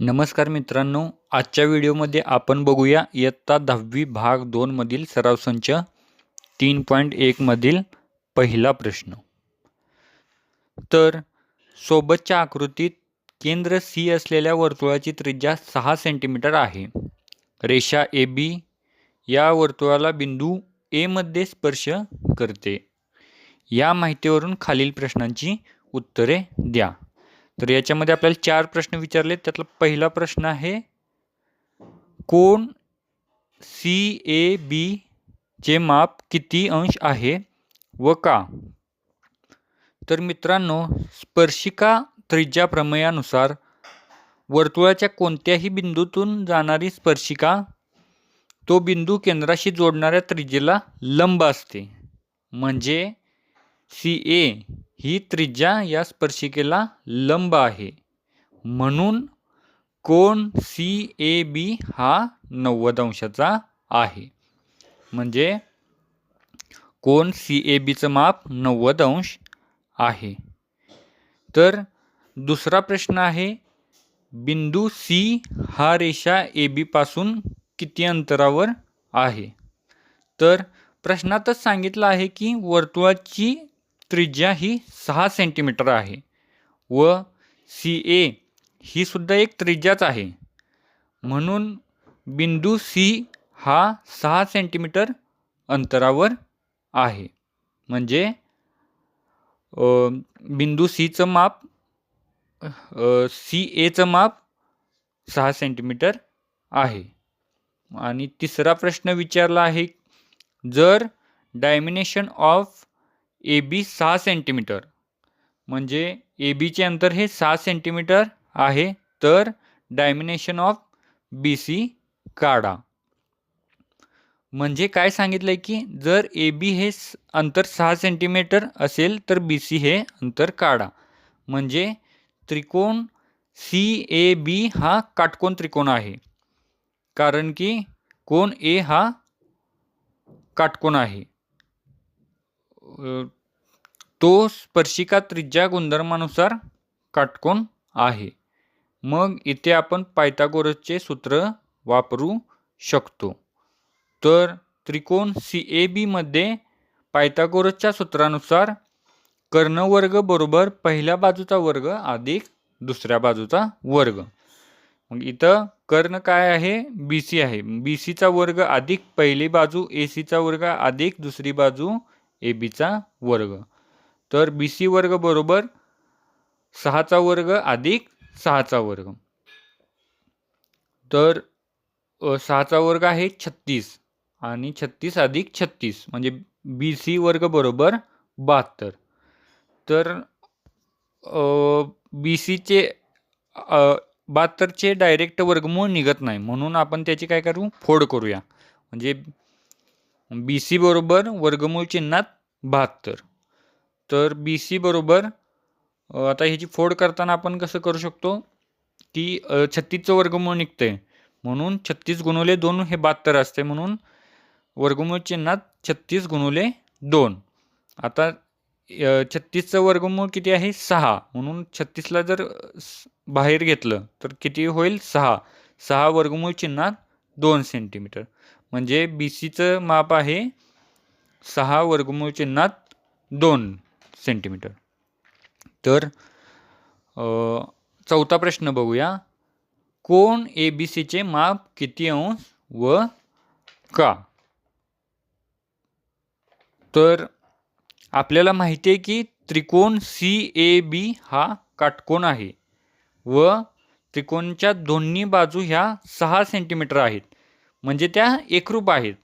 नमस्कार मित्रांनो आजच्या व्हिडिओमध्ये आपण बघूया इयत्ता दहावी भाग दोनमधील सराव संच तीन पॉईंट एकमधील पहिला प्रश्न. तर सोबतच्या आकृतीत केंद्र सी असलेल्या वर्तुळाची त्रिज्या सहा सेंटीमीटर आहे. रेषा ए बी या वर्तुळाला बिंदू एमध्ये स्पर्श करते. या माहितीवरून खालील प्रश्नांची उत्तरे द्या. तर याच्यामध्ये आपल्याला चार प्रश्न विचारले त्यातला पहिला प्रश्न आहे कोण सी ए बी चे माप किती अंश आहे व का? तर मित्रांनो स्पर्शिका त्रिज्या प्रमेयानुसार वर्तुळाच्या कोणत्याही बिंदूतून जाणारी स्पर्शिका तो बिंदू केंद्राशी जोडणाऱ्या त्रिज्येला लंब असते. म्हणजे सी ए ही त्रिज्या या स्पर्शिकेला लंब आहे. म्हणून कोण सी ए बी हा नव्वद अंशाचा आहे. म्हणजे कोण सी ए बीचं माप नव्वद अंश आहे. तर दुसरा प्रश्न आहे बिंदू सी हा रेषा ए बीपासून किती अंतरावर आहे? तर प्रश्नातच सांगितलं आहे की वर्तुळाची त्रिज्या ही सहा सेंटीमीटर आहे व सी ए ही सुद्धा एक त्रिज्याच आहे. म्हणून बिंदू सी हा सहा सेंटीमीटर अंतरावर आहे. म्हणजे बिंदू सीचं माप सी एचं माप सहा सेंटीमीटर आहे. आणि तिसरा प्रश्न विचारला आहे जर डायमिनेशन ऑफ ए बी सहा सेंटीमीटर. म्हणजे ए बीचे अंतर हे सहा सेंटीमीटर आहे. तर डायमिनेशन ऑफ बी सी काढा. म्हणजे काय सांगितलं आहे की जर ए बी हे अंतर सहा सेंटीमीटर असेल तर बी सी हे अंतर काढा. म्हणजे त्रिकोण सी ए बी हा काटकोन त्रिकोण आहे. कारण की कोण ए हा काटकोन आहे. तो स्पर्शिका त्रिज्या गुणधर्मानुसार काटकोन आहे. मग इथे आपण पायथागोरसचे सूत्र वापरू शकतो. तर त्रिकोण सी ए बीमध्ये पायथागोरसच्या सूत्रानुसार कर्णवर्ग बरोबर पहिल्या बाजूचा वर्ग अधिक दुसऱ्या बाजूचा वर्ग. मग इथं कर्ण काय आहे? बी सी आहे. बी सीचा वर्ग अधिक पहिली बाजू ए सीचा वर्ग अधिक दुसरी बाजू ए बीचा वर्ग. तर बी सी वर्ग बरोबर सहाचा वर्ग अधिक सहाचा वर्ग. तर सहाचा वर्ग आहे छत्तीस आणि छत्तीस अधिक छत्तीस म्हणजे बी सी वर्ग बरोबर बहात्तर. तर बी सीचे बहात्तरचे डायरेक्ट वर्गमूळ निघत नाही म्हणून आपण त्याची काय करू? फोड करूया. म्हणजे बी सी बरोबर वर्गमूळ चिन्हात बहात्तर. तर बी सी बरोबर आता ह्याची फोड करताना आपण कसं करू शकतो? की छत्तीसचं वर्गमूळ निघतंय. म्हणून छत्तीस गुणवले दोन हे बहात्तर असते म्हणून वर्गमूळ चिन्हात छत्तीस गुणवले दोन. आता छत्तीसचं वर्गमूळ किती आहे? सहा. म्हणून छत्तीसला जर बाहेर घेतलं तर किती होईल? सहा. सहा वर्गमूळ चिन्हात दोन सेंटीमीटर. म्हणजे बी सीचं माप आहे सहा वर्गमूळ चिन्हात दोन सेंटीमीटर तर चौथा प्रश्न बघूया. कोण ए बी सीचे माप किती अंश व का? तर आपल्याला माहिती आहे की त्रिकोण सी ए बी हा काटकोण आहे व त्रिकोणच्या दोन्ही बाजू ह्या सहा सेंटीमीटर आहेत. म्हणजे त्या एकरूप आहेत.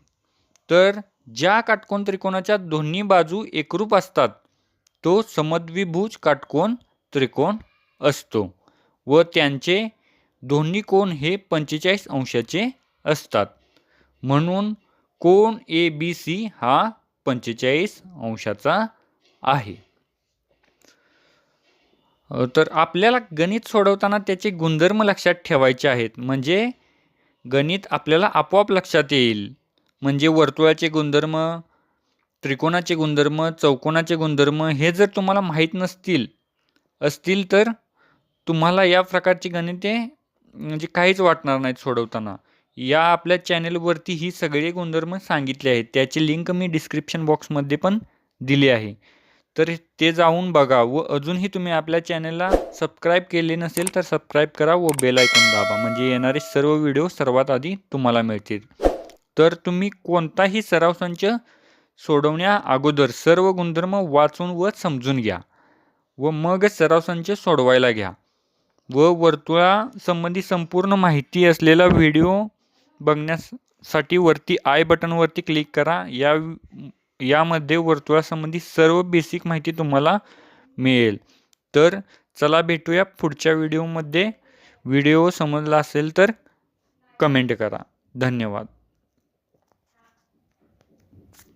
तर ज्या काटकोन त्रिकोणाच्या दोन्ही बाजू एकरूप असतात तो समद्विभुज काटकोन त्रिकोण असतो व त्यांचे दोन्ही कोण हे पंचेचाळीस अंशाचे असतात. म्हणून कोण ए बी सी हा पंचेचाळीस अंशाचा आहे. तर आपल्याला गणित सोडवताना त्याचे गुणधर्म लक्षात ठेवायचे आहेत. म्हणजे गणित आपल्याला आपोआप लक्षात येईल. म्हणजे वर्तुळाचे गुणधर्म त्रिकोणाचे गुणधर्म चौकोनाचे गुणधर्म हे जर तुम्हाला माहीत नसतील असतील तर तुम्हाला या प्रकारची गणिते म्हणजे काहीच वाटणार नाहीत सोडवताना. या आपल्या चॅनेलवरती ही सगळे गुणधर्म सांगितले आहेत. त्याची लिंक मी डिस्क्रिप्शन बॉक्समध्ये पण दिली आहे. तर ते जाऊन बघा व अजूनही तुम्ही आपल्या चॅनलला सबस्क्राईब केले नसेल तर सबस्क्राईब करा व बेल ऐकून दाबा. म्हणजे येणारे सर्व व्हिडिओ सर्वात आधी तुम्हाला मिळतील. तर तुम्ही कोणताही सराव संच सोडवण्या अगोदर सर्व गुणधर्म वाचून व समजून घ्या व मग सराव संच सोडवायला घ्या. व वर्तुळासंबंधी संपूर्ण माहिती असलेला व्हिडिओ बघण्यासाठी वरती आय बटनवरती क्लिक करा. या यामध्ये वर्तुळासंबंधी सर्व बेसिक माहिती तुम्हाला मिळेल. तर चला भेटूया पुढच्या व्हिडिओमध्ये व्हिडिओ समजला असेल तर कमेंट करा. धन्यवाद.